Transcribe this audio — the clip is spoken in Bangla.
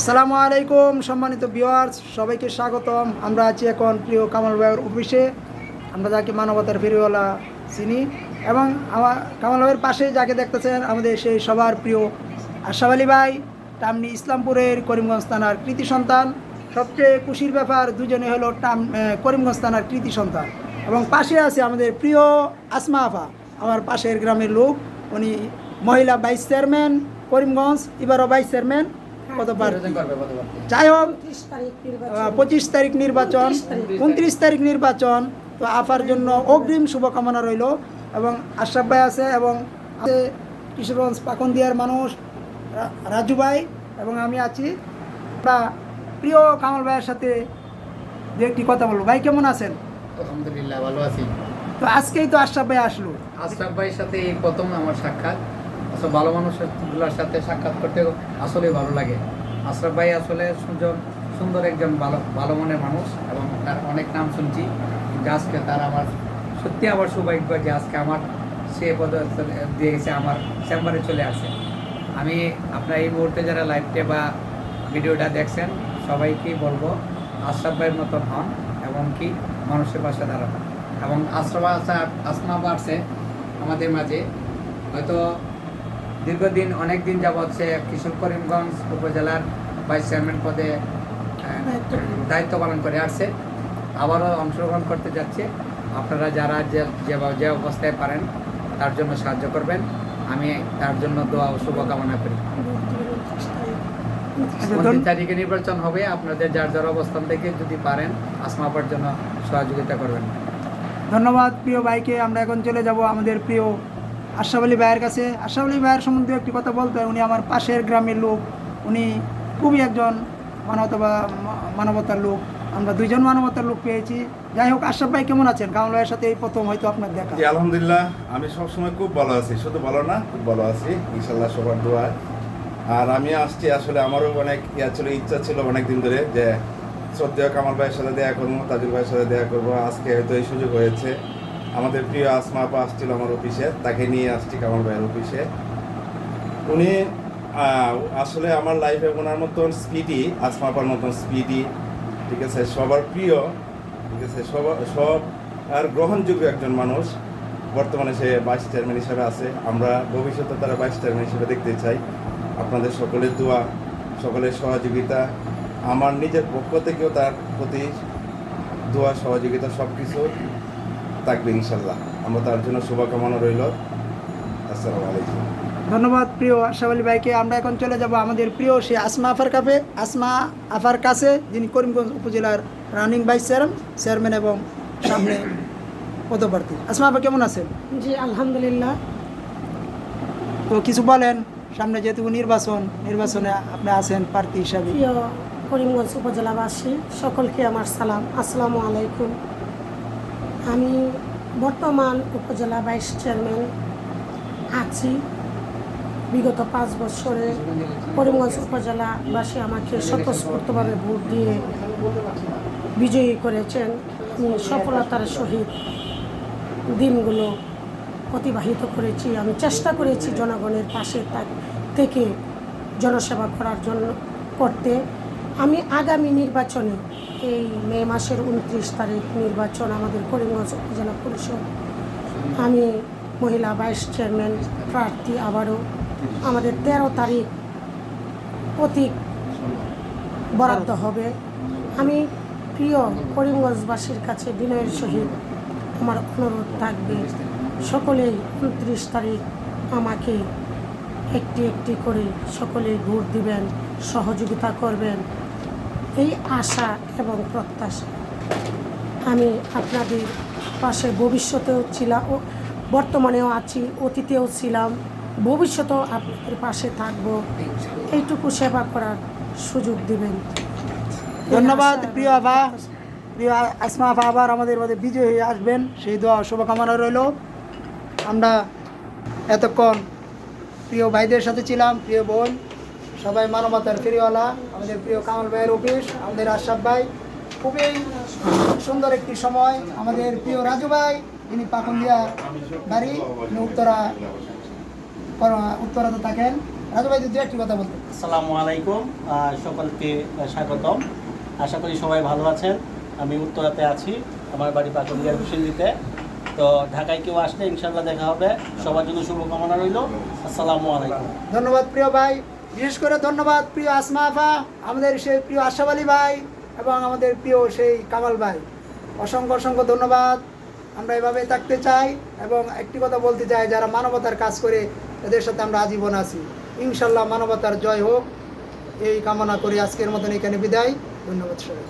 আসসালামু আলাইকুম, সম্মানিত ভিউয়ার্স সবাইকে স্বাগতম। আমরা আছি এখন প্রিয় কামাল ভাইয়ের অফিসে। আমরা যাকে মানবতার ফেরিওয়ালা চিনি। এবং আমার কামাল ভাইয়ের পাশে যাকে দেখতেছেন আমাদের সেই সবার প্রিয় আশাফ আলী ভাই, টামনি ইসলামপুরের করিমগঞ্জ থানার কৃতি সন্তান। সবচেয়ে খুশির ব্যাপার, দুজনে হলো টাম করিমগঞ্জ থানার কৃতি সন্তান। এবং পাশে আছে আমাদের প্রিয় আসমা আফা, আমার পাশের গ্রামের লোক। উনি মহিলা ভাইস চেয়ারম্যান, করিমগঞ্জ, এবারও ভাইস চেয়ারম্যান। যাই হোক পঁচিশ তারিখ নির্বাচন উনত্রিশ তারিখ। নির্বাচন। তো আফার জন্য অগ্রিম শুভকামনা রইল এবং আশরাফ ভাই আছে এবং কিশোরগঞ্জ পাকন্দিয়ার মানুষ রাজু ভাই এবং আমি আছি। আমরা প্রিয় কামাল ভাইয়ের সাথে দু একটি কথা বলব। ভাই কেমন আছেন? আলহামদুলিল্লাহ ভালো আছি। তো আজকেই তো আশরাফ ভাই আসলো। আশরাফ ভাইয়ের সাথে এই প্রথম আমার সাক্ষাৎ। আসলে ভালো মানুষগুলোর সাথে সাক্ষাৎ করতে আসলে ভালো লাগে। আশরাফ ভাই আসলে সুজন, সুন্দর একজন ভালো ভালো মনের মানুষ এবং তার অনেক নাম শুনছি। যে আজকে তার আমার, সত্যি আমার সৌভাগ্য যে আজকে আমার সে পদ দিয়ে আমার চেম্বারে চলে আসে। আমি আপনার এই মুহূর্তে যারা লাইভটে বা ভিডিওটা দেখছেন, সবাইকেই বলব, আশরাফ ভাইয়ের মতন হন এবং কি মানুষের পাশে দাঁড়ান। এবং আশ্রম আসমা বাড়ছে আমাদের মাঝে। হয়তো দীর্ঘদিন অনেক দিন যাবৎ সে কিশোর করিমগঞ্জ উপজেলার ভাইস চেয়ারম্যান পদে দায়িত্ব পালন করে আসছে। আবারও অংশগ্রহণ করতে যাচ্ছে। আপনারা যারা যে যে- যে অবস্থায় পারেন তার জন্য সাহায্য করবেন। আমি তার জন্য দোয়া ও শুভকামনা করি। উনত্রিশ তারিখে নির্বাচন হবে আপনাদের যার যার অবস্থান থেকে যদি পারেন আসমাপার জন্য সহযোগিতা করবেন। ধন্যবাদ প্রিয় ভাইকে। আমরা এখন চলে যাব আমাদের প্রিয় আশরাফ আলী ভাইয়ের কাছে। আশরাফ ভাইয়ের সম্বন্ধে একটি কথা বলতে হয়, উনি আমার পাশের গ্রামের লোক। উনি খুবই একজন মানবতা মানবতার লোক। আমরা দুইজন মানবতার লোক পেয়েছি। যাই হোক, আশরাফ ভাই কেমন আছেন? কামাল ভাইয়ের সাথে এই প্রথম হয়তো আপনার দেখা। আলহামদুলিল্লাহ। আমি সবসময় খুব ভালো আছি। শুধু ভালো না, খুব ভালো আছি। ইনশাল্লাহ সবার দোয়া। আর আমি আসছি আসলে আমারও অনেক ইয়া ছিল, ইচ্ছা ছিল অনেক দিন ধরে যে শ্রদ্ধেয় কামাল ভাইয়ের সাথে দেখা করব, তাজুল ভাইয়ের সাথে দেখা করব। আজকে হয়তো এই সুযোগ হয়েছে। আমাদের প্রিয় আসমা আপা আসছিল আমার অফিসে, তাকে নিয়ে আসছি কামাল ভাইয়ের অফিসে। উনি আসলে আমার লাইফে ওনার মতন স্পিডি আসমা আপার মতন স্পিডি ঠিক আছে? সবার প্রিয়, ঠিক আছে? সবার, সব আর গ্রহণযোগ্য একজন মানুষ। বর্তমানে সে ভাইস চেয়ারম্যান হিসেবে আছে। আমরা ভবিষ্যতে তারা ভাইস চেয়ারম্যান হিসেবে দেখতে চাই। আপনাদের সকলের দোয়া, সকলের সহযোগিতা, আমার নিজের পক্ষ থেকেও তার প্রতি দোয়া, সহযোগিতা সব কিছু থাকবে ইনশাল্লাহ। আমরা তার জন্য শুভকামনা রইল। আসসালামু আলাইকুম। ধন্যবাদ প্রিয় আশরাফ আলী ভাইকে। আমরা এখন চলে যাব আমাদের প্রিয় সে আসমা আফার কাপে আসমা আফার কাছে যিনি করিমগঞ্জ উপজেলার রানিং ভাইস চেয়ারম্যান চেয়ারম্যান এবং সামনে পদপ্রার্থী। আসমা আফা কেমন আছেন? জি আলহামদুলিল্লাহ। তো কিছু বলেন সামনে যেহেতু নির্বাচন নির্বাচনে আপনি আছেন প্রার্থী হিসাবে। প্রিয় করিমগঞ্জ উপজেলাবাসী সকলকে আমার সালাম। আসসালামু আলাইকুম। আমি বর্তমান উপজেলা ভাইস চেয়ারম্যান আছি। বিগত পাঁচ বছরে করিমগঞ্জ উপজেলাবাসী আমাকে স্বতঃস্ফূর্তভাবে ভোট দিয়ে বিজয়ী করেছেন। আমি সফলতার সহিত দিনগুলো অতিবাহিত করেছি। আমি চেষ্টা করেছি জনগণের পাশে থাক- থেকে জনসেবা করার জন্য, করতে। আমি আগামী নির্বাচনে এই মে মাসের উনত্রিশ তারিখ নির্বাচন আমাদের করিমগঞ্জ উপজেলা পরিষদ। আমি মহিলা ভাইস চেয়ারম্যান প্রার্থী আবারও আমাদের তেরো তারিখ প্রতীক বরাদ্দ হবে। আমি প্রিয় করিমগঞ্জবাসীর কাছে বিনয়ের সহিত আমার অনুরোধ থাকবে, সকলেই উনত্রিশ তারিখ আমাকে একটি একটি করে সকলেই ভোট দিবেন, সহযোগিতা করবেন এই আশা এবং প্রত্যাশা। আমি আপনাদের পাশে ভবিষ্যতেও ছিলাম ও বর্তমানেও আছি অতীতেও ছিলাম ভবিষ্যতেও আপনাদের পাশে থাকব। এইটুকু সেবা করার সুযোগ দিবেন। ধন্যবাদ প্রিয় আবা প্রিয় আসমা আবার আমাদের মধ্যে বিজয়ী হয়ে আসবেন। সেই দোয়া শুভকামনা রইল। আমরা এতক্ষণ প্রিয় ভাইদের সাথে ছিলাম প্রিয় বোন। সবাই মানবতার ফেরিওয়ালা আমাদের প্রিয় কামাল ভাইয়ের অফিস আমাদের আশরাফ ভাই। খুবই সুন্দর একটি সময় আমাদের প্রিয় রাজু ভাই ইনি পাকুন্দিয়া বাড়ি ইনি উত্তরা উত্তরাতে থাকেন। রাজু ভাই যদি একটি কথা বলতেন। আসসালামু আলাইকুম সকলকে স্বাগতম। আশা করি সবাই ভালো আছেন। আমি উত্তরাতে আছি আমার বাড়ি পাকুড়িয়ার হুসেন্দিতে তো ঢাকায় কেউ আসলে ইনশাল্লাহ দেখা হবে। সবার জন্য শুভকামনা রইল। আসসালামু আলাইকুম। ধন্যবাদ প্রিয় ভাই। বিশেষ করে ধন্যবাদ প্রিয় আসমা আফা, আমাদের সেই প্রিয় আশাফ আলী ভাই এবং আমাদের প্রিয় সেই কামাল ভাই। অসংখ্য অসংখ্য ধন্যবাদ। আমরা এভাবে থাকতে চাই এবং একটি কথা বলতে চাই, যারা মানবতার কাজ করে এদের সাথে আমরা আজীবন আছি। ইনশাল্লাহ মানবতার জয় হোক। এই কামনা করে আজকের মতন এখানে বিদায়। ধন্যবাদ সবাই